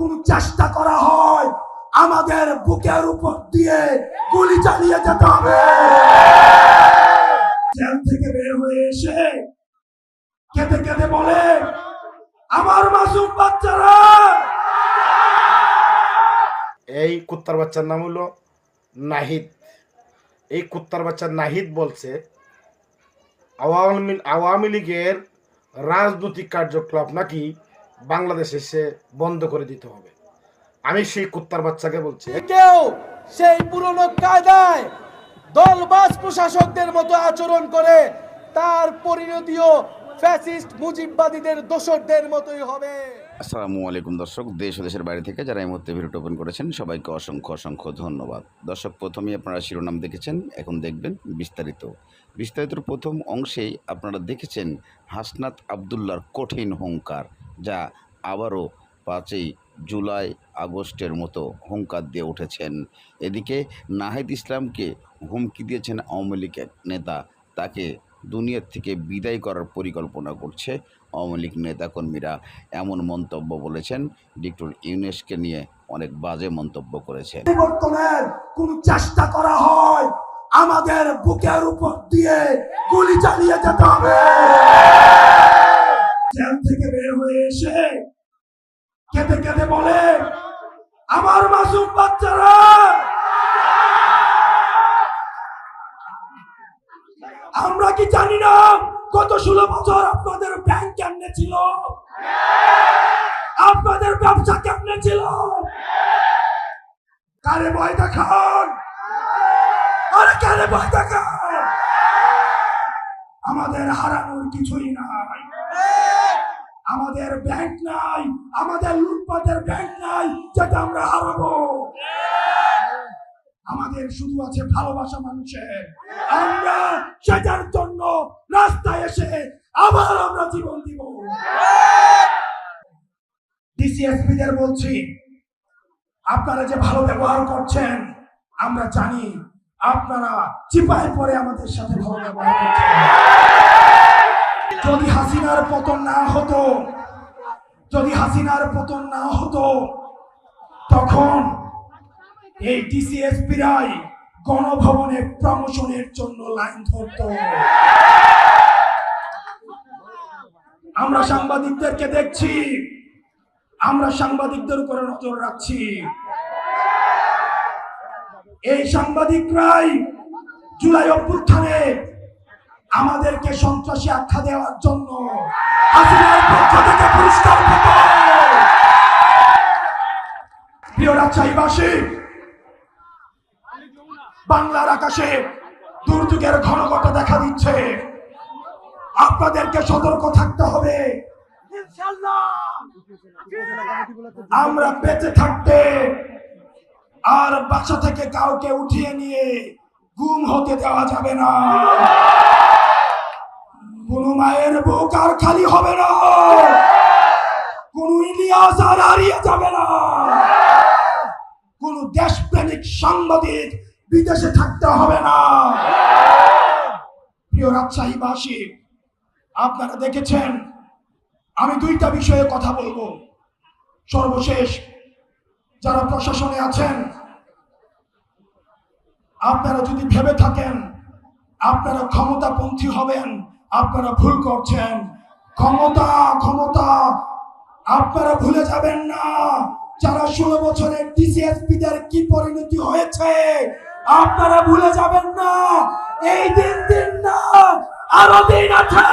কোন চেষ্টা করা হয়, আমাদের বুকের উপর দিয়ে গুলি চালিয়ে যেতে হবে। জেল থেকে বের হয়ে এসে কেঁদে কেঁদে বলে, আমার মাসুম বাচ্চারা! এই কুত্তার বাচ্চার নাম হলো নাহিদ। এই কুত্তার বাচ্চা নাহিদ বলছে, আওয়ামী আওয়ামী লীগের রাজনৈতিক কার্যকলাপ নাকি বাংলাদেশে সে বন্ধ করে দিতে হবে। আমি সেই কুত্তার বাচ্চাকে বলছি কেউ সেই পুরনো কায়দায় দলবাজ প্রশাসকদের মতো আচরণ করে, তার পরিণতিও ফ্যাসিস্ট মুজিববাদীদের দোসরদের মতোই হবে। আসসালামু আলাইকুম দর্শক, দেশ ও দেশের বাইরে থেকে যারা এই মুহূর্তে ভিডিওটা ওপেন করেছেন, সবাইকে অসংখ্য অসংখ্য ধন্যবাদ। দর্শক, প্রথমেই আপনারা শিরোনাম দেখেছেন, এখন দেখবেন বিস্তারিত। বিস্তারিতর প্রথম অংশেই আপনারা দেখেছেন হাসনাত আবদুল্লার কঠিন হুঙ্কার যা আবারও পাঁচই জুলাই আগস্টের মতো হুঙ্কার দিয়ে উঠেছেন। এদিকে নাহিদ ইসলামকে হুমকি দিয়েছেন আওয়ামী লীগ এক নেতা। তাকে দুনিয়ার থেকে বিদায় করার পরিকল্পনা করছে আওয়ামী লীগ নেতাকর্মীরা। এমন মন্তব্য বলেছেন ডিক্টর ইউনেসকে নিয়ে অনেক বাজে মন্তব্য করেছেন। পরিবর্তনের কোন চেষ্টা করা হয় আমাদের বুকের উপর দিয়ে গুলি চালিয়ে যেতে হবে। জেল থেকে বের হয়ে এসে কেঁদে কেঁদে বলে, আমার মাসুম বাচ্চারা! আমরা কি জানি না গত ষোলো বছর আপনাদের ব্যাংক কেমনে ছিল? আপনাদের ব্যবসা কেমনে ছিল? কারে ভয় দেখান? আরে কারে ভয় দেখান? আমাদের হারানোর কিছুই নাই। আমাদের ব্যাংক নাই, আমাদের লুটপাটের ব্যাংক নাই যেটা আমরা হারাবো। আমাদের শুধু আছে ভালোবাসা মানুষের। আমরা সেটার জন্য রাস্তায় এসে আবার আমরা জীবন দিব। ডিসিএসপি দের বলছি, আপনারা যে ভালো ব্যবহার করছেন, আমরা জানি আপনারা চিপায় পরে আমাদের সাথে ভালো ব্যবহার করছেন। যদি হাসিনার পতন না হতো, যদি হাসিনার পতন না হতো, তখন এই ডিসিএসপি রাই গণভবনে প্রমোশনের জন্য লাইন ধরতো। আমরা সাংবাদিকদেরকে দেখছি, আমরা সাংবাদিকদের উপরে নজর রাখছি। এই সাংবাদিকরাই জুলাই অভ্যুত্থানে আমাদেরকে সন্ত্রাসী আখ্যা দেওয়ার জন্য প্রিয় বাংলার আকাশে দুর্যোগের ঘনঘটা দেখা দিচ্ছে। আপনাদেরকে সতর্ক থাকতে হবে। আমরা বেঁচে থাকতে আর বাসা থেকে কাউকে উঠিয়ে নিয়ে গুম হতে দেওয়া যাবে না। কোন মায়ের বুক আর খালি হবে না। কোন ইলিয়াস আর হারিয়ে যাবে না। কোন দেশপ্রেমিক সাংবাদিক বিদেশে থাকতে হবে না। প্রিয় রাজশাহীবাসী, আপনারা দেখেছেন, আমি দুইটা বিষয়ে কথা বলব। সর্বশেষ, যারা প্রশাসনে আছেন, আপনারা যদি ভেবে থাকেন, আপনারা ক্ষমতাপন্থী হবেন আপনারা ভুল করছেন। ক্ষমতা ক্ষমতা, আপনারা ভুলে যাবেন না। যারা ষোলো বছরের ডিসিএসপি দের কি পরিণতি হয়েছে, আপনারা ভুলে যাবেন না। এই দিন দিন না, আরও দিন আছে।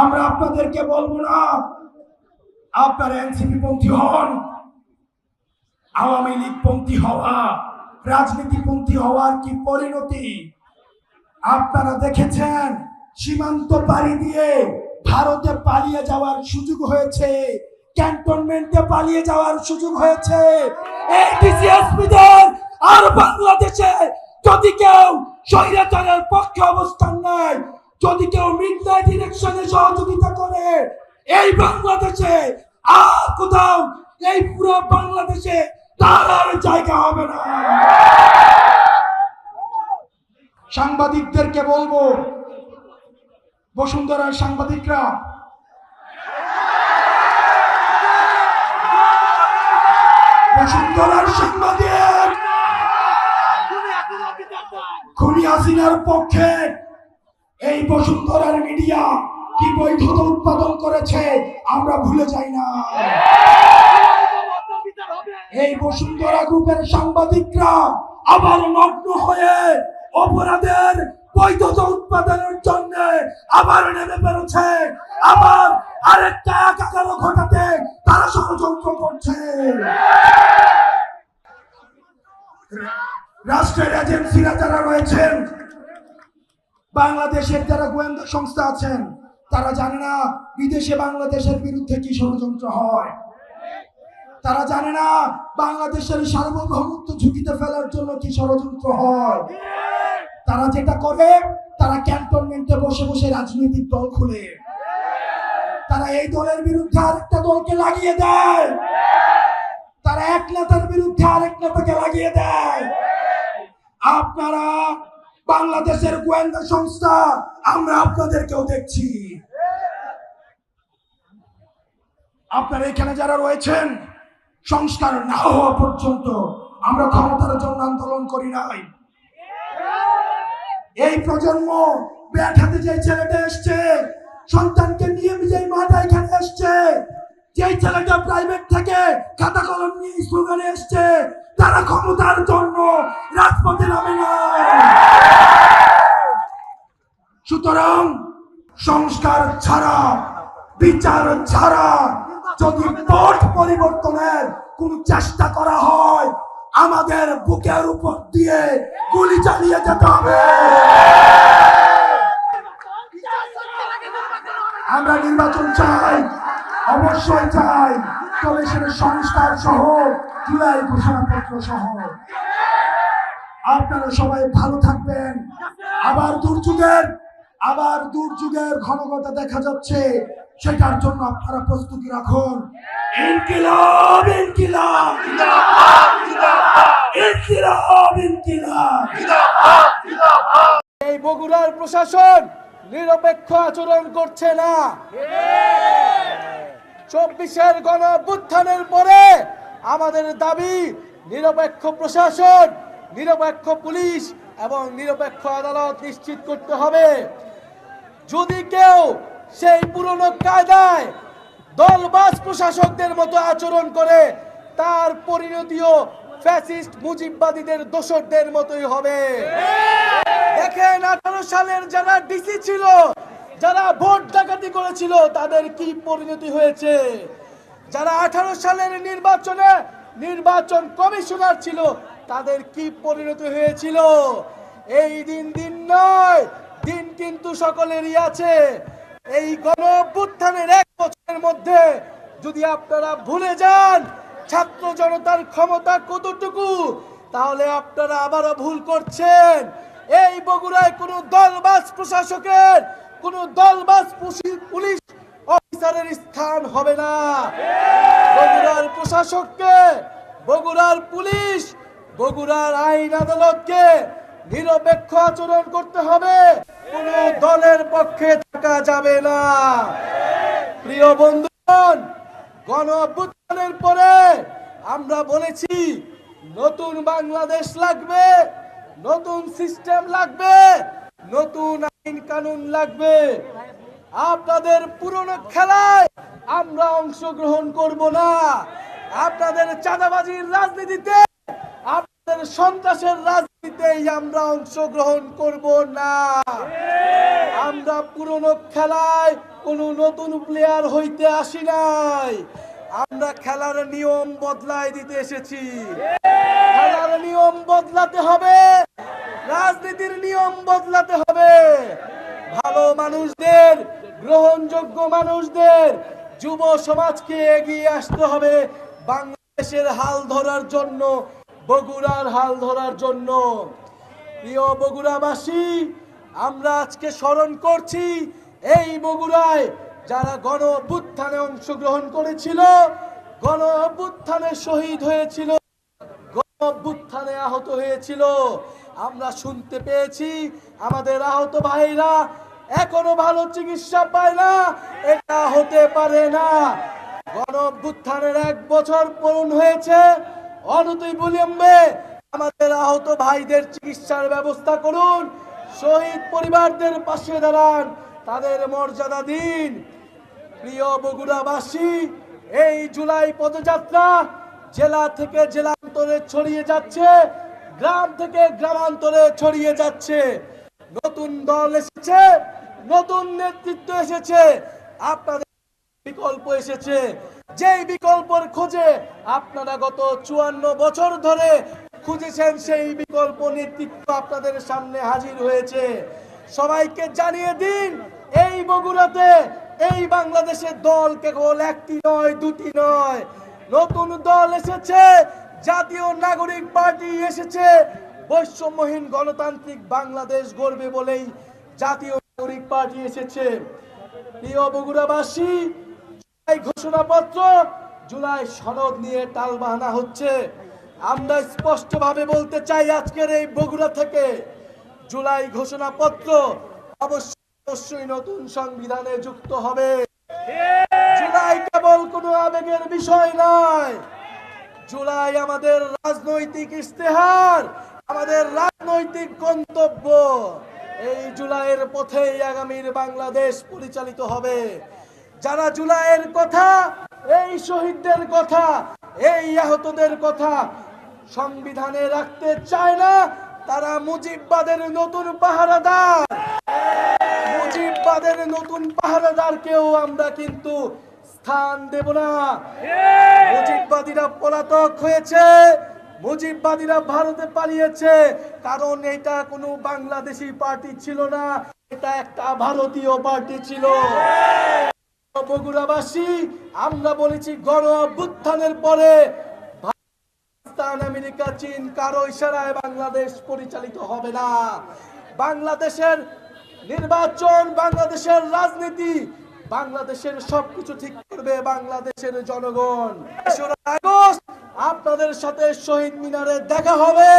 আমরা আপনাদেরকে বলব না, আপনারা এনসিপি পন্থী হন, আওয়ামী লীগ পন্থী হওয়া। রাজনীতিপন্থী হওয়ার কি পরিণতি? আপনারা দেখেছেন, সীমান্ত পাড়ি দিয়ে ভারতে পালিয়ে যাওয়ার সুযোগ হয়েছে, ক্যান্টনমেন্টে পালিয়ে যাওয়ার সুযোগ হয়েছে। আর বাংলাদেশে যদি কেউ স্বৈরাচারের পক্ষে অবস্থান নেয়, যদি কেউ মিডনাইট ইলেকশনে সহযোগিতা করে, এই বাংলাদেশে আর কোথাও, এই পুরো বাংলাদেশে তার আর জায়গা হবে না। সাংবাদিকদেরকে বলব বসুন্ধরার সাংবাদিকরা, বসুন্ধরার সাংবাদিক, খুনি হাসিনার পক্ষে এই বসুন্ধরার মিডিয়া কি বৈধতা উৎপাদন করেছে, আমরা ভুলে যাই না। এই বসুন্ধরা গ্রুপের সাংবাদিকরা আবার নগ্ন হয়ে অপরাধের বৈধতা উৎপাদনের জন্য আবার নেমে পেরেছে আবার আরেকটা একাকার ঘটাতে তারা ষড়যন্ত্র করছে। রাষ্ট্রের এজেন্সিরা যারা রয়েছেন, বাংলাদেশের যারা গোয়েন্দা সংস্থা আছেন, তারা জানে না বিদেশে বাংলাদেশের বিরুদ্ধে কি ষড়যন্ত্র হয়। তারা জানে না বাংলাদেশের সার্বভৌমত্ব ঝুঁকিতে ফেলার জন্য কি ষড়যন্ত্র হয়। তারা যেটা করে, তারা ক্যান্টনমেন্টে বসে বসে রাজনৈতিক দল খুলে। তারা এই দলের বিরুদ্ধে আরেকটা দলকে লাগিয়ে দেয়। তারা এক নেতার বিরুদ্ধে আরেক নেতাকে লাগিয়ে দেয়। আপনারা বাংলাদেশের গোয়েন্দা সংস্থা, আমরা আপনাদেরকেও দেখছি। আপনারা এখানে যারা রয়েছেন সংস্কার না হওয়া পর্যন্ত আমরা ক্ষমতার জন্য আন্দোলন করি নাই। এই প্রজন্ম ব্যাট যে ছেলেটা এসছে, সন্তানকে নিয়ে যেই মাটা এখানে এসছে, যেই ছেলেটা প্রাইভেট থেকে খাতা কলম নিয়ে স্লোগানে এসছে, তারা ক্ষমতার জন্য রাজপথে নামে না সুতরাং সংস্কার ছাড়া, বিচার ছাড়া যদি পথ পরিবর্তনের কোন চেষ্টা করা হয়, আমাদের বুকের উপর দিয়ে গুলি চালিয়ে যেতে হবে। আমরা নির্বাচন চাই, অবশ্যই চাই। তবে সেটা সংস্কার সহ, জুলাই ঘোষণাপত্র সহ। আপনারা সবাই ভালো থাকবেন। আবার দুর্যোগের আবার দুর্যোগের ঘনঘটা দেখা যাচ্ছে। সেটার জন্য আপনারা প্রস্তুতি রাখুন। ইনকিলাব ইনকিলাব। ইনকিলাব ইনকিলাব। এই বগুড়ার প্রশাসন নিরপেক্ষ আচরণ করছে না। চব্বিশের গণ অভ্যুত্থানের পরে আমাদের দাবি নিরপেক্ষ প্রশাসন নিরপেক্ষ পুলিশ এবং নিরপেক্ষ আদালত নিশ্চিত করতে হবে। যদি কেউ সেই পুরনো কায়দায় দলবাজ প্রশাসকদের মতো আচরণ করে তার পরিণতিও ফ্যাসিস্ট মুজিববাদীদের দোসরদের মতোই হবে। দেখেন আঠারো সালের যারা ডিসি ছিল, যারা ভোট ডাকাতি করেছিল, তাদের কি পরিণতি হয়েছে? যারা আঠারো সালের নির্বাচনে নির্বাচন কমিশনার ছিল, তাদের কি পরিণতি হয়েছিল? এই দিন দিন নয়, দিন কিন্তু সকলেরই আছে। এই গণ এক বছরের মধ্যে যদি আপনারা ভুলে যান, ছাত্র জনতার ক্ষমতা কতটুকু, তাহলে আপনারা আবারও ভুল করছেন। এই বগুড়ায় কোনো দলবাজ প্রশাসকের, কোনো দলবাজ পুলিশ অফিসারের স্থান হবে না। বগুড়ার প্রশাসককে, বগুড়ার পুলিশ, বগুড়ার আইন আদালতকে নিরপেক্ষ আচরণ করতে হবে। কোনো দলের পক্ষে থাকা যাবে না। প্রিয় বন্ধুগণ, গণ অভ্যুত্থানের পরে আমরা বলেছি, নতুন বাংলাদেশ লাগবে, নতুন সিস্টেম লাগবে, নতুন আইন কানুন লাগবে। আপনাদের পুরনো খেলায় আমরা অংশগ্রহণ করব না। আপনাদের চাঁদাবাজির রাজনীতিতে, আপনাদের সন্ত্রাসের রাজনীতিতেই আমরা অংশগ্রহণ করব না। আমরা পুরনো খেলায় নতুন প্লেয়ার হইতে আসি নাই। আমরা খেলার নিয়ম দিতে এসেছি। খেলার নিয়ম বদলাতে হবে, রাজনীতির নিয়ম বদলাতে হবে। ভালো মানুষদের, গ্রহণযোগ্য মানুষদের, যুব সমাজকে এগিয়ে আসতে হবে। বাংলাদেশের হাল ধরার জন্য বগুড়ার হাল ধরার জন্য। প্রিয় বগুড়াবাসী, আমরা আজকে স্মরণ করছি এই বগুড়ায় যারা গণ অভ্যুত্থানে অংশগ্রহণ করেছিল, গণ অভ্যুত্থানে শহীদ হয়েছিল অভ্যুত্থানে আহত হয়েছিল। আমরা শুনতে পেয়েছি আমাদের আহত ভাইরা এখনও ভালো চিকিৎসা পায় না, এটা হতে পারে না। গণ অভ্যুত্থানের এক বছর পূরণ হয়েছে অনতই বিলম্বে আমাদের আহত ভাইদের চিকিৎসার ব্যবস্থা করুন। শহীদ পরিবারদের পাশে দাঁড়ান। তাদের মর্যাদা দিন। প্রিয় বগুড়াবাসী, এই জুলাই পদযাত্রা জেলা থেকে জেলান্তরে ছড়িয়ে যাচ্ছে, গ্রাম থেকে গ্রামান্তরে ছড়িয়ে যাচ্ছে। নতুন দল এসেছে, নতুন নেতৃত্ব এসেছে। আপনাদের বিকল্প এসেছে। যেই বিকল্পের খোঁজে আপনারা গত চুয়ান্ন বছর ধরে খুঁজেছেন, সেই বিকল্প নেতৃত্ব আপনাদের সামনে হাজির হয়েছে। সবাইকে জানিয়ে দিন, এই বগুড়াতে, এই বাংলাদেশের দল কেবল একটি নয়, দুটি নয়। নতুন দল এসেছে, জাতীয় নাগরিক পার্টি এসেছে। বৈষম্যহীন গণতান্ত্রিক বাংলাদেশ গড়বে বলেই জাতীয় নাগরিক পার্টি এসেছে। প্রিয় বগুড়াবাসী ঘোষণাপত্র জুলাই সনদ নিয়ে টালবাহানা হচ্ছে। আমরা স্পষ্টভাবে বলতে চাই আজকের এই বগুড়া থেকে জুলাই ঘোষণাপত্র অবশ্যই নতুন সংবিধানে যুক্ত হবে। জুলাই কেবল কোনো আবেগের বিষয় নয়। জুলাই আমাদের রাজনৈতিক ইস্তেহার আমাদের রাজনৈতিক গন্তব্য। এই জুলাইয়ের পথেই আগামীর বাংলাদেশ পরিচালিত হবে। যারা জুলাইয়ের কথা, এই শহীদদের কথা, এই আহতদের কথা সংবিধানে রাখতে চায় না, তারা মুজিববাদের নতুন পাহারাদার। মুজিববাদের নতুন পাহারাদারকেও আমরা কিন্তু স্থান দেব না। মুজিববাদীরা পলাতক হয়েছে, মুজিববাদীরা ভারতে পালিয়েছে, কারণ এটা কোনো বাংলাদেশি পার্টি ছিল না, এটা একটা ভারতীয় পার্টি ছিল। বগুড়াবাসী আমরা বলেছি গণ অভ্যুত্থানের পরে পাকিস্তান, আমেরিকা, চীন কারও ইশারায় বাংলাদেশ পরিচালিত হবে না। বাংলাদেশের নির্বাচন, বাংলাদেশের রাজনীতি, বাংলাদেশের সবকিছু ঠিক করবে বাংলাদেশের জনগণ। আগস্ট আপনাদের সাথে শহীদ মিনারে দেখা হবে।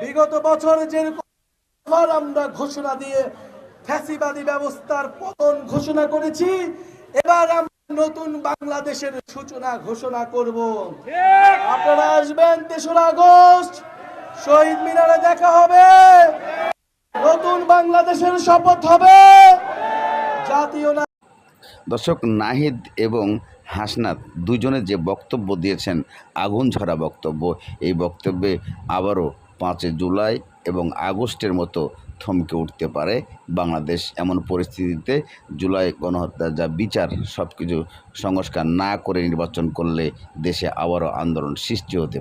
বিগত বছর যেরকম আমরা ঘোষণা দিয়ে ফ্যাসিবাদী ব্যবস্থার পতন ঘোষণা করেছি এবার আমরা নতুন বাংলাদেশের সূচনা ঘোষণা করব। আপনারা আসবেন তেসরা আগস্ট শহীদ মিনারে দেখা হবে। নতুন বাংলাদেশের শপথ হবে। জাতীয় না দর্শক নাহিদ এবং হাসনাত দুজনে যে বক্তব্য দিয়েছেন আগুন ঝরা বক্তব্য এই বক্তব্যে আবারও পাঁচে জুলাই এবং আগস্টের মতো থমকে উঠতে পারে। বাংলাদেশ এমন পরিস্থিতিতে জুলাই গণহত্যা যা বিচার সব কিছু সংস্কার না করে নির্বাচন করলে দেশে আবারও আন্দোলন সৃষ্টি হতে